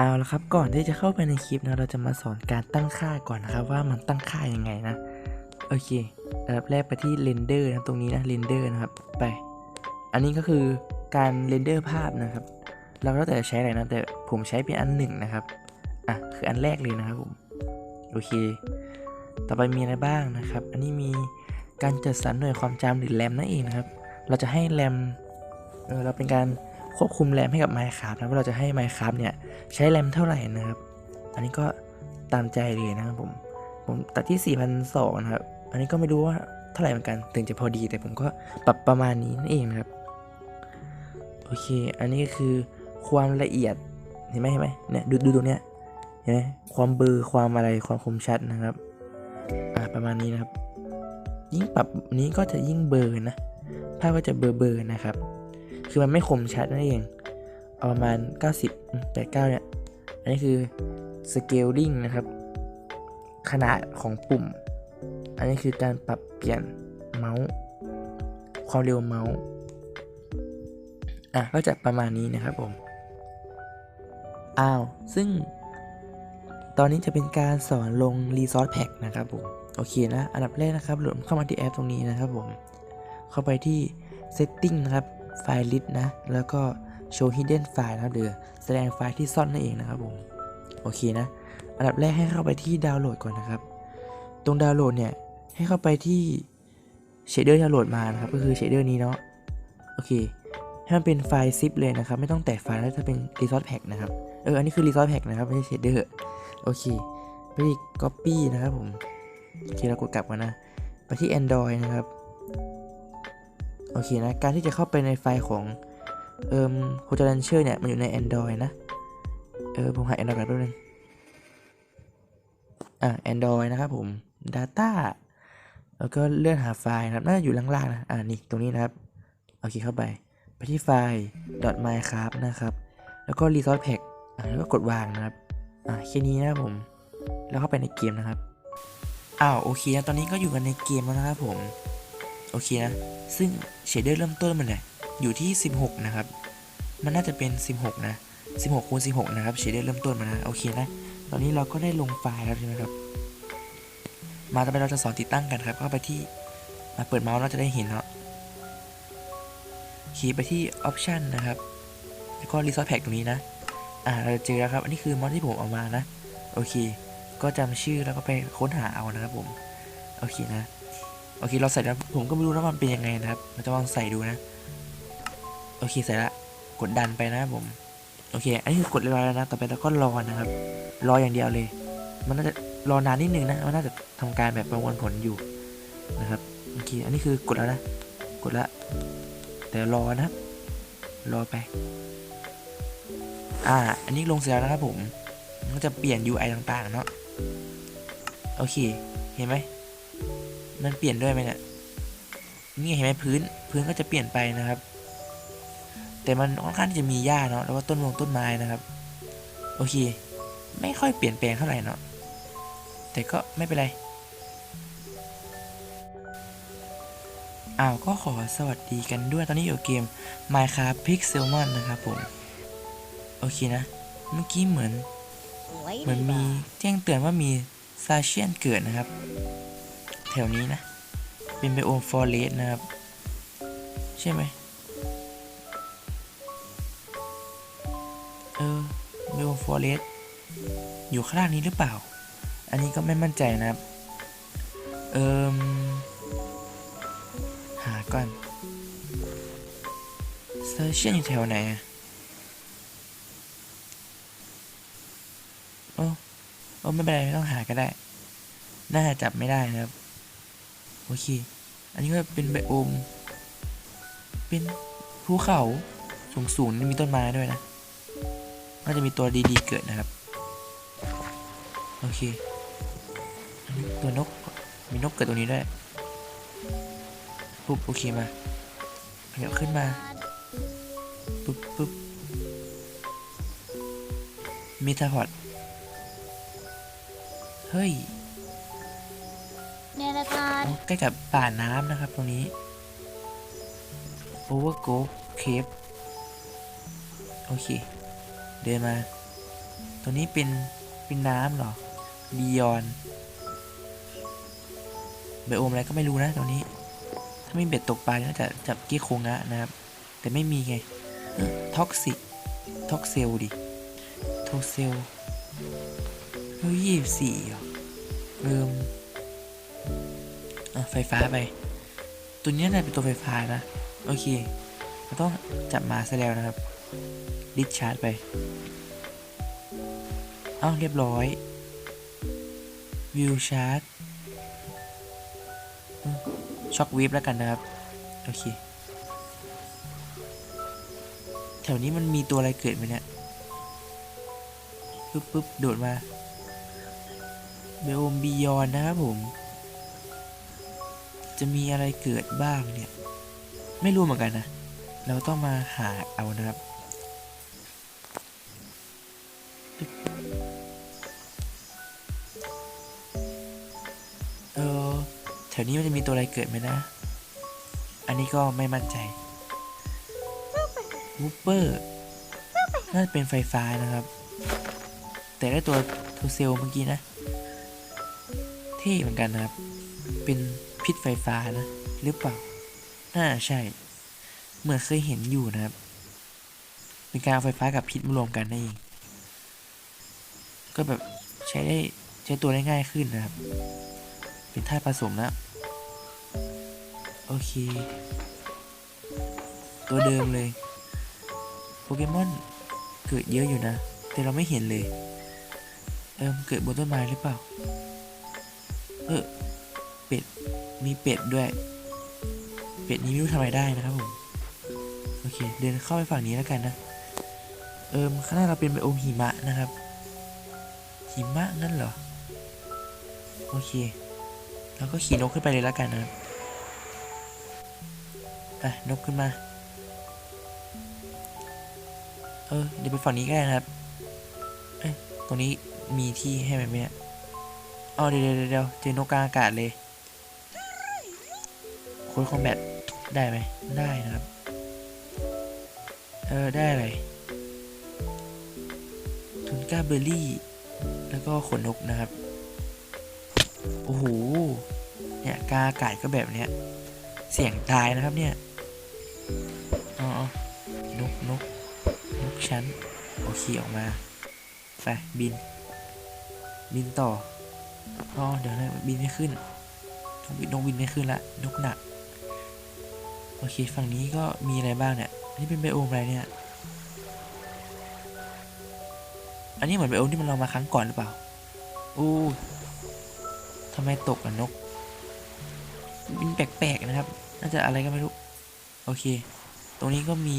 เอาละครับก่อนที่จะเข้าไปในคลิปนะเราจะมาสอนการตั้งค่าก่อนนะครับว่ามันตั้งค่ายังไงนะโอเคอันดับแรกไปที่เรนเดอร์นะตรงนี้นะเรนเดอร์นะครับไป อันนี้ก็คือการเรนเดอร์ภาพนะครับ เราก็แล้วแต่จะใช้อะไรนะแต่ผมใช้เป็นอันหนึ่งนะครับอะคืออันแรกเลยนะครับผมโอเค ต่อไปมีอะไรบ้างนะครับ อันนี้มีการจัดสรรหน่วยความจำหรือแรมนั่นเองนะครับ เราจะให้แรมเออเราเป็นการ ควบคุมแรมให้กับ Minecraft นะว่าเราจะให้ Minecraft เนี่ยใช้แรมเท่าไหร่นะครับ อันนี้ก็ตามใจเลยนะครับผม ผมตัดที่ 4,200นะครับ อันนี้ก็ไม่รู้ว่าเท่าไหร่เหมือนกัน ถึงจะพอดีแต่ผมก็ปรับประมาณนี้นั่นเองนะครับ โอเค อันนี้คือความละเอียด เห็นไหมเห็นไหมเนี่ยดูดูตรงเนี้ย เห็นไหมความเบลอร์ความอะไรความคมชัดนะครับ อ่าประมาณนี้นะครับ ยิ่งปรับนี้ก็จะยิ่งเบลอร์นะภาพก็จะเบลอเบอร์ๆนะครับ คือมันไม่คมชัดนั่นเองเอาประมาณ 90 89เนี่ย อันนี้คือ scaling นะครับ ขนาดของปุ่ม อันนี้คือการปรับเปลี่ยนเมาส์ ความเร็วเมาส์ อะ ก็จะประมาณนี้นะครับผม อ้าว ซึ่ง ตอนนี้จะเป็นการสอนลง Resource Pack นะครับผม โอเคนะ อันดับแรกนะครับโหลดเข้ามาที่แอปตรงนี้นะครับผม เข้าไปที่ Setting นะครับ ไฟล์ list นะ แล้วก็ Show Hidden File นะครับหรือแสดงไฟล์ที่ซ่อนนั่นเองนะครับผม โอเคนะ อันดับแรกให้เข้าไปที่ดาวน์โหลดก่อนนะครับ ตรงดาวน์โหลดเนี่ย ให้เข้าไปที่เชดเดอร์ที่ดาวน์โหลดมานะครับ ก็คือเชดเดอร์นี้เนาะ โอเค ให้มันเป็นไฟล์ zip เลยนะครับ ไม่ต้องแตกไฟล์แล้วจะเป็น resource pack นะครับ เออ อันนี้คือ resource pack นะครับ ไม่ใช่ shader โอเค ไปที่ copy นะครับผม โอเค เรากดกลับกันนะ ไปที่ android นะครับ โอเคนะ การที่จะเข้าไปในไฟล์ของเอ่อ hotel launcher เนี่ย มันอยู่ใน android นะ เออ ผมหา android ก่อนแป๊บนึง อ่า android นะครับผม data แล้วก็เลื่อนหาไฟล์นะครับ น่าจะอยู่ล่างๆนะ อ่านี่ ตรงนี้นะครับ โอเคเข้าไป ไปที่ไฟล์ .minecraft นะครับ แล้วก็ resource pack อ่าแล้วก็กดวางนะครับ อ่าแค่นี้นะครับผม แล้วเข้าไปในเกมนะครับ อ้าว โอเคนะตอนนี้ก็อยู่กันในเกมแล้วนะครับผม โอเคนะ ซึ่งเชดเดอร์เริ่มต้นมันเนี่ยอยู่ที่ 16 นะครับ มันน่าจะเป็น 16 นะ 16คูณ16 นะครับเชดเดอร์เริ่มต้นมานะ โอเคนะ ตอนนี้เราก็ได้ลงไฟล์แล้วใช่ไหมครับ มาต่อไปเราจะสอนติดตั้งกันครับ เข้าไปที่มาเปิดเมาส์เราจะได้เห็นเนาะคีย์ไปที่ Option นะครับ แล้วก็ Resource Pack ตรงนี้นะ อ่า เราเจอแล้วครับ อันนี้คือมอดที่ผมเอามานะ โอเค ก็จำชื่อแล้วก็ไปค้นหาเอานะครับผม โอเคนะ โอเคเราใส่แล้วผมก็ไม่รู้นะว่ามันเป็นยังไงนะครับเราจะลองใส่ดูนะ โอเคใส่ละกดดันไปนะผม โอเค อันนี้คือกดเรียบร้อยแล้วนะ ต่อไปเราก็รอนะครับ รออย่างเดียวเลย มันน่าจะรอนานนิดนึงนะ มันน่าจะทำการแบบประมวลผลอยู่นะครับ โอเค อันนี้คือกดแล้วนะ กดละ แต่รอนะครับ รอไป อ่า อันนี้ลงเสร็จแล้วนะครับผม มันจะเปลี่ยน UI ต่างๆเนาะ โอเค เห็นไหม มันเปลี่ยนด้วยไหมเนี่ยนี่เห็นไหมพื้นพื้นก็จะเปลี่ยนไปนะครับ แต่มันค่อนข้างที่จะมีหญ้าเนาะแล้วก็ต้นมงต้นไม้นะครับ โอเค ไม่ค่อยเปลี่ยนแปลงเท่าไหร่เนาะแต่ก็ไม่เป็นไรอ้าวก็ขอสวัสดีกันด้วยตอนนี้อยู่เกม Minecraft Pixelmon นะครับผม โอเคนะ เมื่อกี้เหมือน เหมือนมีแจ้งเตือนว่ามีซาเชียนเกิดนะครับ แถวนี้นะ เป็นไบโอมฟอเรสต์นะครับ ใช่ไหมเออไบโอมฟอเรสต์อยู่ข้างล่างนี้หรือเปล่า อันนี้ก็ไม่มั่นใจนะครับ เอิมหาก่อนเซาเชียนอยู่แถวไหนโอ้โอ้ไม่เป็นไรไม่ต้องหาก็ได้ น่าจะจับไม่ได้นะครับ โอเค อันนี้ก็เป็นไบโอม เป็นภูเขาสูงสูงมีต้นไม้ด้วยนะน่าจะมีตัวดีๆเกิดนะครับ โอเคอันนี้ตัวนก มีนกเกิดตรงนี้ด้วยปุ๊บโอเคมาขยับขึ้นมาปุ๊บปุ๊บมีทาพอดเฮ้ย ใกล้กับป่าน้ำนะครับตรงนี้ Overgo Cave โอเค เดินมาตัวนี้เป็น เป็นน้ำเหรอบียอนไบโอมอะไรก็ไม่รู้นะตัวนี้ ถ้าไม่เบ็ดตกปลาก็จะจับกี้โคงะนะครับ แต่ไม่มีไงท็อกซิท็อกเซลดิท็อกเซลเฮ้ยยี่สี่เหรอเริ่ม อะไฟฟ้าไป ตัวนี้น่าเป็นตัวไฟฟ้านะ โอเคเราต้องจับมาซะแล้วนะครับ ดิสชาร์จไป เอ้าเรียบร้อย วิวชาร์จช็อควีฟแล้วกันนะครับ โอเค แถวนี้มันมีตัวอะไรเกิดไหมเนี่ยปึ๊บปึ๊บโดดมาเบลมบียอนนะครับผม จะมีอะไรเกิดบ้างเนี่ย ไม่รู้เหมือนกันนะ เราต้องมาหาเอานะครับ เออแถวนี้มันจะมีตัวอะไรเกิดไหมนะ อันนี้ก็ไม่มั่นใจวูเปอร์น่าจะเป็นไฟฟ้านะครับ แต่ได้ตัวโทเซลเมื่อกี้นะ เท่เหมือนกันนะครับ เป็น พิษไฟฟ้านะ หรือเปล่า น่าใช่ เหมือนเคยเห็นอยู่นะครับ เป็นการเอาไฟฟ้ากับพิษมารวมกันนั่นเอง ก็แบบใช้ได้ใช้ตัวได้ง่ายขึ้นนะครับ เป็นธาตุผสมนะโอเค ตัวเดิมเลย โปเกมอนเกิดเยอะอยู่นะ แต่เราไม่เห็นเลย เออเกิดบนต้นไม้หรือเปล่า เออเป็ด มีเป็ดด้วย เป็ดนี้ไม่รู้ทำอะไรได้นะครับผม โอเค เดินเข้าไปฝั่งนี้แล้วกันนะ เอิมข้างหน้าเราเป็นไบโอมหิมะนะครับ หิมะงั้นเหรอ โอเคแล้วก็ขี่นกขึ้นไปเลยแล้วกันนะครับไปนกขึ้นมา เออ เดี๋ยวไปฝั่งนี้ก็ได้นะครับ เอ้ยตรงนี้มีที่ให้ไหมเนี่ยอ๋อเดี๋ยวเดี๋ยวเดี๋ยวเจอนกกลางอากาศเลย โค้ดคอมแบทได้ไหมได้นะครับ เออ ได้อะไรทุนก้าเบอร์รี่ แล้วก็ขนนกนะครับ โอ้โห เนี่ย กาอากาศก็แบบเนี้ย เสียงตายนะครับเนี่ย อ๋อนกนกนกชั้น โอเคออกมาไปบิน บินต่ออ๋อเดี๋ยวนะบินไม่ขึ้นนกบินนกบินไม่ขึ้นละนกหนัก โอเคฝั่งนี้ก็มีอะไรบ้างเนี่ย อันนี้เป็นไบโอมอะไรเนี่ย อันนี้เหมือนไบโอมที่มันเรามาครั้งก่อนหรือเปล่า อู้ทำไมตกอะนกบินแปลกๆนะครับ น่าจะอะไรก็ไม่รู้ โอเค ตรงนี้ก็มี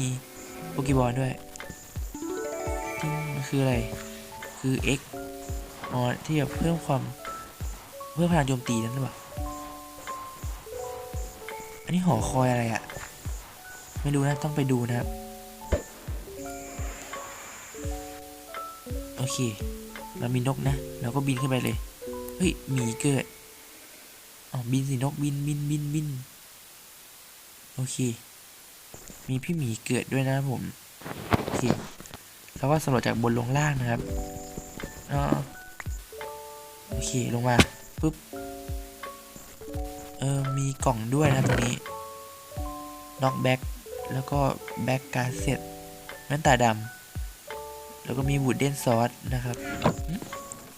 โปเกบอลด้วยที่มันคืออะไร คือ X อ๋อที่แบบเพิ่มความเพิ่มพลังโจมตีนั่นหรือเปล่า อันนี้หอคอยอะไรอะ่ะ ไม่รู้นะต้องไปดูนะครับ โอเค เรามีนกนะ เราก็บินขึ้นไปเลย เฮ้ยหมีเกิดอ๋อบินสินกบินบินบินบินโอเค มีพี่หมีเกิดด้วยนะผมโอเคแล้วก็สำรวจจากบนลงล่างนะครับอ๋อโอเคลงมาปุ๊บเออมีกล่องด้วยนะตรงนี้น็อกแบ็ก แล้วก็แบ็กการเซ็ตแว่นตาดำแล้วก็มีวูดเดนซอสนะครับ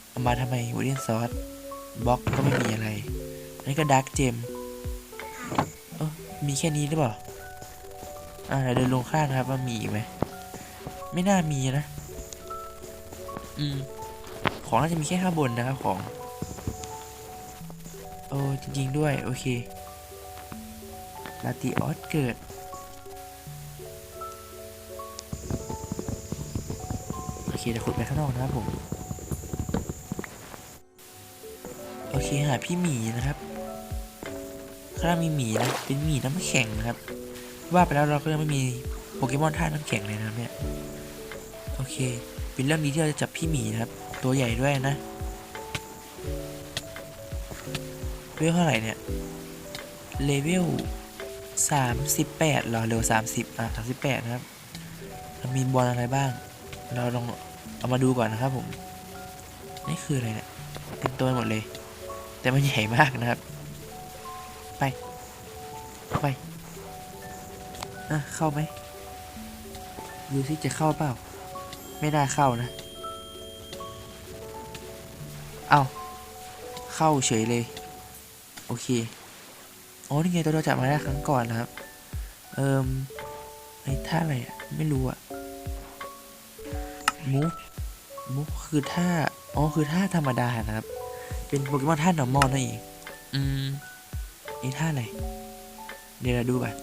เอามาทำไมวูดเดนซอสบล็อกก็ไม่มีอะไรอันนี้ก็ดาร์กเจมเออมีแค่นี้หรือเปล่าอ่าเดินลงข้างนะครับว่ามีไหมไม่น่ามีนะ อืม ของน่าจะมีแค่ข้างบนนะครับของ โอ้จริง ๆ ด้วย โอเคลาติออสเกิด โอเคเดี๋ยวขุดไปข้างนอกนะครับผม โอเคหาพี่หมีนะครับข้างล่างมีหมีนะ เป็นหมีน้ำแข็งนะครับ ว่าไปแล้วเราก็ยังไม่มีโปเกมอนท่าตุน้ำแข็งเลยนะเนี่ย โอเค เป็นเรื่องดีที่เราจะจับพี่หมีนะครับ ตัวใหญ่ด้วยนะเลเวลเท่าไหร่เนี่ย เลเวลสามสิบแปดหรอเร็วสามสิบอะสามสิบแปดนะครับ มีบอลอะไรบ้าง เราลอง เอามาดูก่อนนะครับผม นี่คืออะไรเนี่ยเต็มตัวหมดเลย แต่มันใหญ่มากนะครับ ไป ไปอะเข้าไหมดูสิจะเข้าเปล่า ไม่น่าเข้านะ เอาเข้าเฉยเลย โอเคโอ๋อนี่ไงตัวเราจับมาได้ครั้งก่อนนะครับ เอิมไอ้ท่าอะไรอะ ไม่รู้อะมุก มุกคือท่า อ๋อ คือท่าธรรมดานะครับ เป็นโปเกมอนท่า normal นั่นเอง อืมไอ้ท่าอะไร เดี๋ยวเราดูก่อน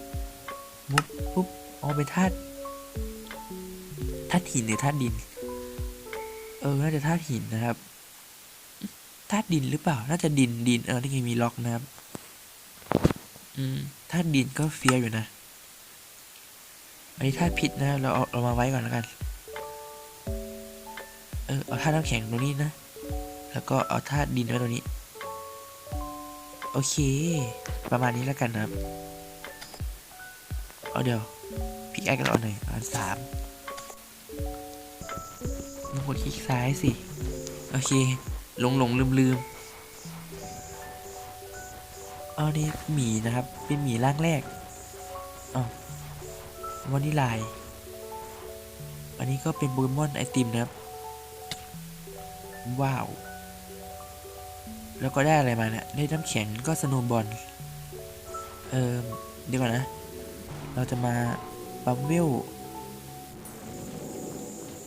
มุกปุ๊บ อ๋อ เป็นท่าท่าหินหรือท่าดิน เออ น่าจะท่าหินนะครับธาตุดินหรือเปล่า น่าจะดินดิน เออที่ไงมีล็อกนะครับ อืมธาตุดินก็เฟี้ยวอยู่นะ อันนี้ธาตุพิษนะ เราเอาเรามาไว้ก่อนแล้วกันเออเอาธาตุน้ำแข็งตรงนี้นะ แล้วก็เอาธาตุดินไว้ตรงนี้ โอเค ประมาณนี้แล้วกันนะครับ เอาเดี๋ยวพี่แอคกันเอาหน่อยอันสามลองกดคลิกซ้ายสิ โอเค หลงหลงลืมลืมเอานี่หมีนะครับ เป็นหมีร่างแรกอ๋อวานิลาย อันนี้ก็เป็นโปเกมอนไอติมนะครับ ว้าว แล้วก็ได้อะไรมาเนี่ยได้น้ำแข็งก็สโนว์บอลเออเดี๋ยวก่อนนะ เราจะมาบัมเวล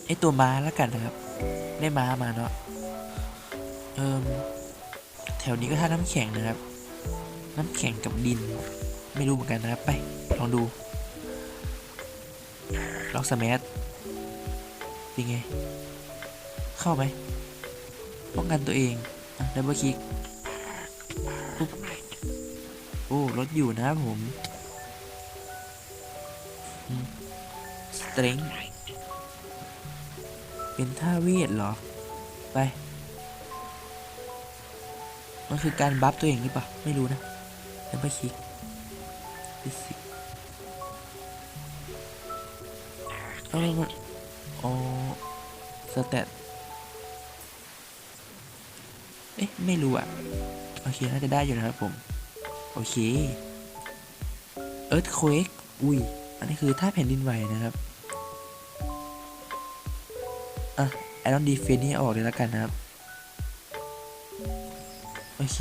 ไอตัวม้าแล้วกันนะครับ ได้ม้ามาเนาะเอิมแถวนี้ก็ท่าน้ำแข็งนะครับ น้ำแข็งกับดิน ไม่รู้เหมือนกันนะครับ ไป ลองดู ล็อกสมัทเป็นไง เข้าไหม ป้องกันตัวเองดับเบิลคลิกปุ๊บโอ้รถอยู่นะครับผมสเตรงเป็นท่าเวทเหรอ ไป มันคือการบัฟตัวเองหรือเปล่า ไม่รู้นะแล้วไปคลิกฟิสิกเออมันอ๋อสเตต เอ๊ะ ไม่รู้อะโอเค น่าจะได้อยู่นะครับผม โอเค เอิร์ธเควกอุ้ย อันนี้คือท่าแผ่นดินไหวนะครับ อะไอรอนดีเฟนนี่อออกเลยแล้วกันนะครับ โอเค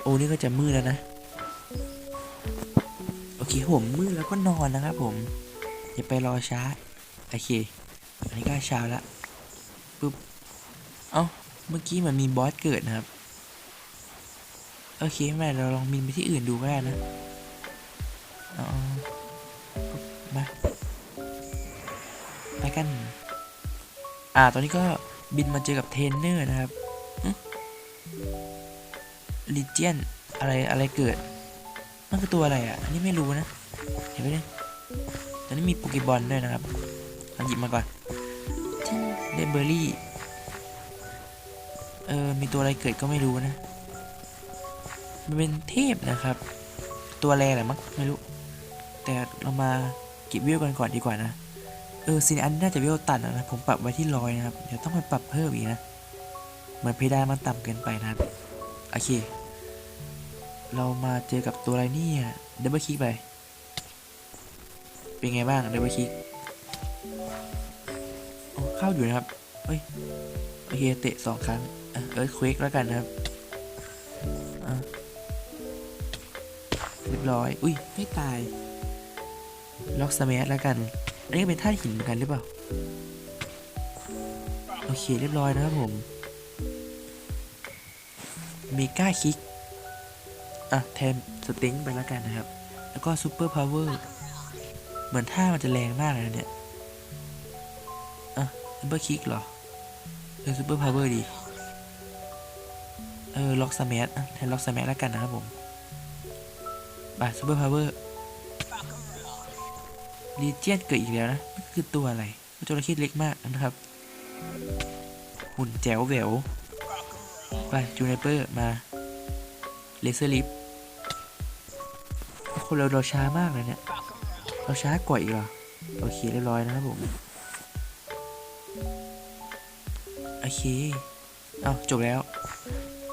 โอ้นี่ก็จะมืดแล้วนะ โอเคผมมืดแล้วก็นอนนะครับผม อย่าไปรอช้า โอเค อันนี้ก็เช้าละปุ๊บ เอ้า เมื่อกี้มันมีบอสเกิดนะครับ โอเคแม่เราลองบินไปที่อื่นดูก็ได้นะอ๋อมาไปกัน อ่า ตอนนี้ก็บินมาเจอกับเทนเนอร์นะครับลิเจียนอะไรอะไรเกิด มันคือตัวอะไรอะ อันนี้ไม่รู้นะ เห็นไหมเนี่ยตอนนี้มีโปเกบอลด้วยนะครับ เอาหยิบมาก่อนไดเบอร์รี่ เออมีตัวอะไรเกิดก็ไม่รู้นะ มันเป็นเทพนะครับ ตัวแรแหละมั้งไม่รู้ แต่เรามาเก็บวิวกันก่อนดีกว่านะ เออซีนอันน่าจะวิวตัดนะผมปรับไว้ที่ร้อยนะครับ เดี๋ยวต้องไปปรับเพิ่มอีกนะ เหมือนเพดานมันต่ำเกินไปนะครับ โอเค เรามาเจอกับตัวอะไรนี่ยดับเบิลคลิกไป เป็นไงบ้างดับเบิลคลิกเข้าอยู่นะครับ เฮ้ย โอเคเตะสองครั้งเอิร์ธควกแล้วกันนะครับอะเรียบร้อย อุ้ย ไม่ตาย ล็อกสมัแล้วกัน อันนี้เป็นท่าหินเหมือนกันหรือเปล่า โอเค เรียบร้อยนะครับผม เมกาคิก อะ แทนสติงไปแล้วกันนะครับ แล้วก็ซูเปอร์พาวเวอร์ เหมือนท่ามันจะแรงมากเลยเนี่ย อะซูเปอร์คิกเหรอ เออซูเปอร์พาวเวอร์ดี เออ ล็อกสมัทอะแทนล็อกสมัทแล้วกันนะครับผมบ่าซูเปอร์พาวเวอร์ลีเจียนเกิดอีกแล้วนะมันคือตัวอะไรจระเข้เล็กมากนะครับ หุ่นแจ๋วแหววไปจูเนเปอร์มาเลเซอร์ลิฟคนเราเราช้ามากเลยเนี่ย เราช้ากว่าอีกเหรอ โอเคเรียบร้อยนะครับผม อเค เอาจบแล้ว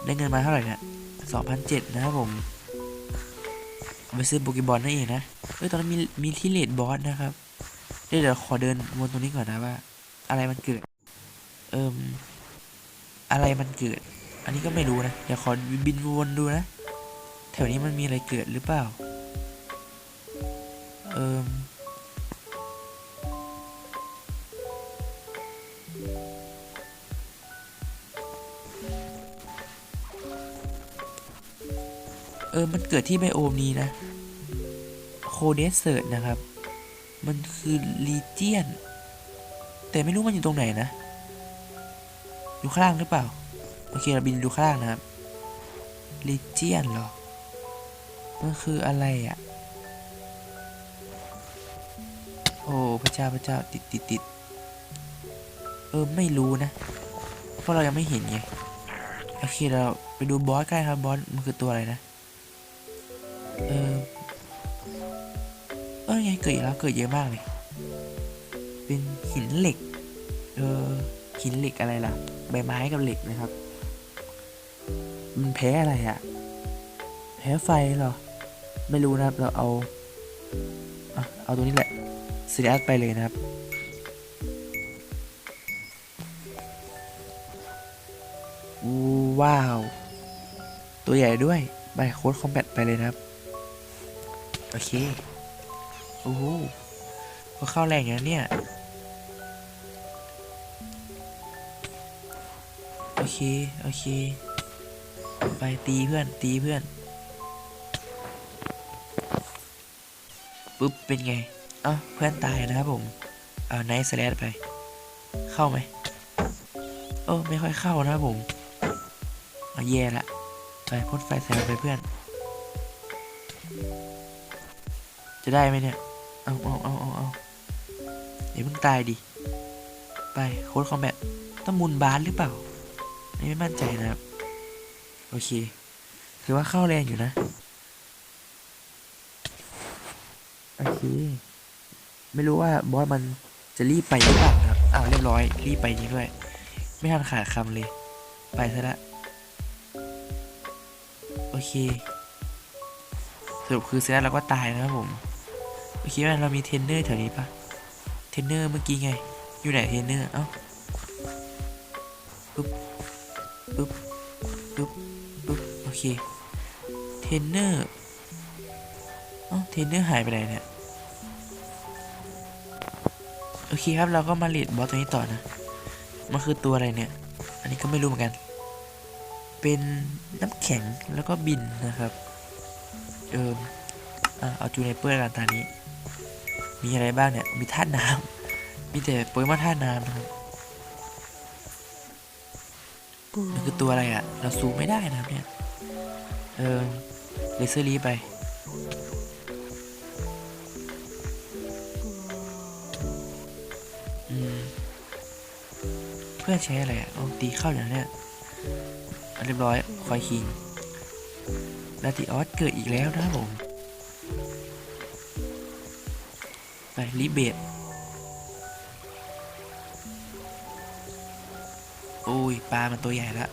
ได้เงินมาเท่าไหร่นี่ยสองพันเจ็ดนะครับผมไปซื้อโปเกบอลนั่นเองนะเอ้ย ตอนนั้นมีมีที่เลดบอสนะครับ เดี๋ยวเดี๋ยวขอเดินวนตรงนี้ก่อนนะว่า อะไรมันเกิด เอิมอะไรมันเกิด อันนี้ก็ไม่รู้นะ เดี๋ยวขอบินวนดูนะ แถวนี้มันมีอะไรเกิดหรือเปล่า เอิม เออ มันเกิดที่ไบโอมนี้นะโคเดสเซิร์ตนะครับ มันคือลีเจียน แต่ไม่รู้มันอยู่ตรงไหนนะ อยู่ข้างล่างหรือเปล่า โอเค เราบินดูข้างล่างนะครับลีเจียนเหรอ มันคืออะไรอะ่ะ โอ้พระเจ้าพระเจ้าติดติดติดเออ ไม่รู้นะ เพราะเรายังไม่เห็นไง โอเค เราไปดูบอสกันครับ บอส มันคือตัวอะไรนะ เออเออไงเกิดแล้วเกิดเยอะมากเลย เป็นหินเหล็ก เออหินเหล็กอะไรล่ะ ใบไม้กับเหล็กนะครับ มันแพ้อะไรอะแพ้ไฟเหรอ ไม่รู้นะครับ เราเอาเอาตัวนี้แหละซีรีอัสไปเลยนะครับ ว้าว ตัวใหญ่ด้วยไปโค้ดคอมแบทไปเลยนะครับ โอเคโอ้โหก็เข้าแรงอย่างนั้เนี่ย โอเค โอเค ไปตีเพื่อน ตีเพื่อน ปุ๊บ เป็นไงเอ้าเพื่อนตายนะครับผม เอาไนท์สแลดไป เข้าไหมโอ้ไม่ค่อยเข้านะครับผม เอาแย่ละ ไปพ่นไฟใส่ไปเพื่อน จะได้ไหมเนี่ย เอาเอาเอาเอาเอาเดี๋ยวมึงตายดิ ไปโค้ดคอมแบทต้องมุนบาสหรือเปล่า อันนี่ไม่มั่นใจนะครับ โอเค ถือว่าเข้าแรงอยู่นะ โอเค ไม่รู้ว่าบอสมันจะรีบไปหรือเปล่าครับ อ้าวเรียบร้อย รีบไปจริงด้วย ไม่ทันขาดคำเลย ไปซะละ โอเคสรุปคือเสร็จแล้วเราก็ตายนะครับผม เคว่าเรามีเทรนเนอร์แถวนี้ปะเทรนเนอร์เมื่อกี้ไง อยู่ไหนเทรนเนอร์ เอ้าปึ๊บปึ๊บปึ๊บปึ๊บโอเค เทรนเนอร์ เอ้า เทรนเนอร์หายไปไหนเนี่ย โอเคครับ เราก็มาเลดบอสตัวนี้ต่อนะ มันคือตัวอะไรเนี่ย อันนี้ก็ไม่รู้เหมือนกัน เป็นน้ำแข็งแล้วก็บินนะครับ เอออะเอาจูเนเปอร์กันตานี้ มีอะไรบ้างเนี่ย มีธาตุน้ำมีแต่โปเกมอนธาตุน้ำนะครับมันคือตัวอะไรอะ่ะ เราซูมไม่ได้นะครับเนี่ย เออเลเซอร์ลีไปอืมเพื่อนใช้อะไรอะเอาตีเข้าอย่างเนี้ยเรียบร้อย คอยคิงลาติออสเกิดอีกแล้วนะครับผม ไปรีเบทโอ้ยปลา มันตัวใหญ่ละ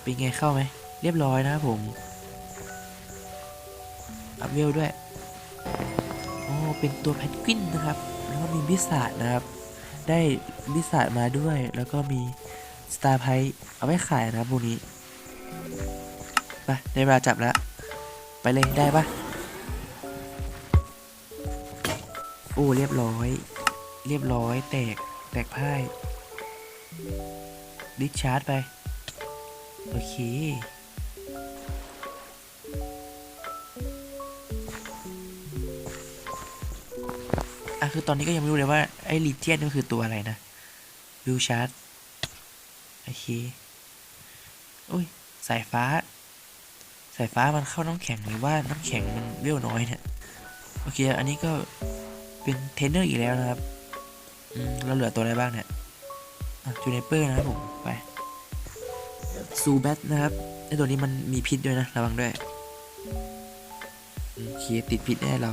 เป็นไงเข้าไหม เรียบร้อยนะครับผม อัพเวลด้วย โอ้ เป็นตัวแพนกวินนะครับ แล้วก็มีบิสซาร์ดนะครับ ได้บิสซาร์ดมาด้วย แล้วก็มีสตาร์ไพเอาไว้ขายนะครับพวกนี้ ไป ได้เวลาจับแล้ว ไปเลยได้ปะโอ้เรียบร้อย เรียบร้อย แตก แตกพ่ายดิชาร์จไป โอเค อะ คือตอนนี้ก็ยังไม่รู้เลยว่า ไอ้ลีเจียนนี่คือตัวอะไรนะวิวชาร์ตโอเค โอ้ย สายฟ้า สายฟ้ามันเข้าน้ำแข็งหรือว่าน้ำแข็งมันเวลน้อยเนี่ยโอเค อันนี้ก็เป็นเทนเนอร์อีกแล้วนะครับอืมเราเหลือตัวอะไรบ้างเนี่ยจูเนเปอร์นะครับผมไปซูแบทนะครับไอตัวนี้มันมีพิษด้วยนะระวังด้วยโอเคติดพิษแน่เรา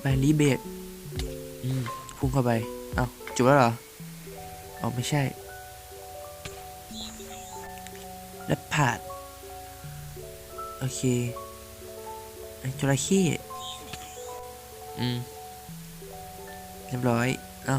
ไปรีเบทอืมพุ่งเข้าไป เอาจบแล้วเหรออ๋อไม่ใช่ และผ่าน โอเคไอ้จระเข้อืมเรียบร้อย เอ้า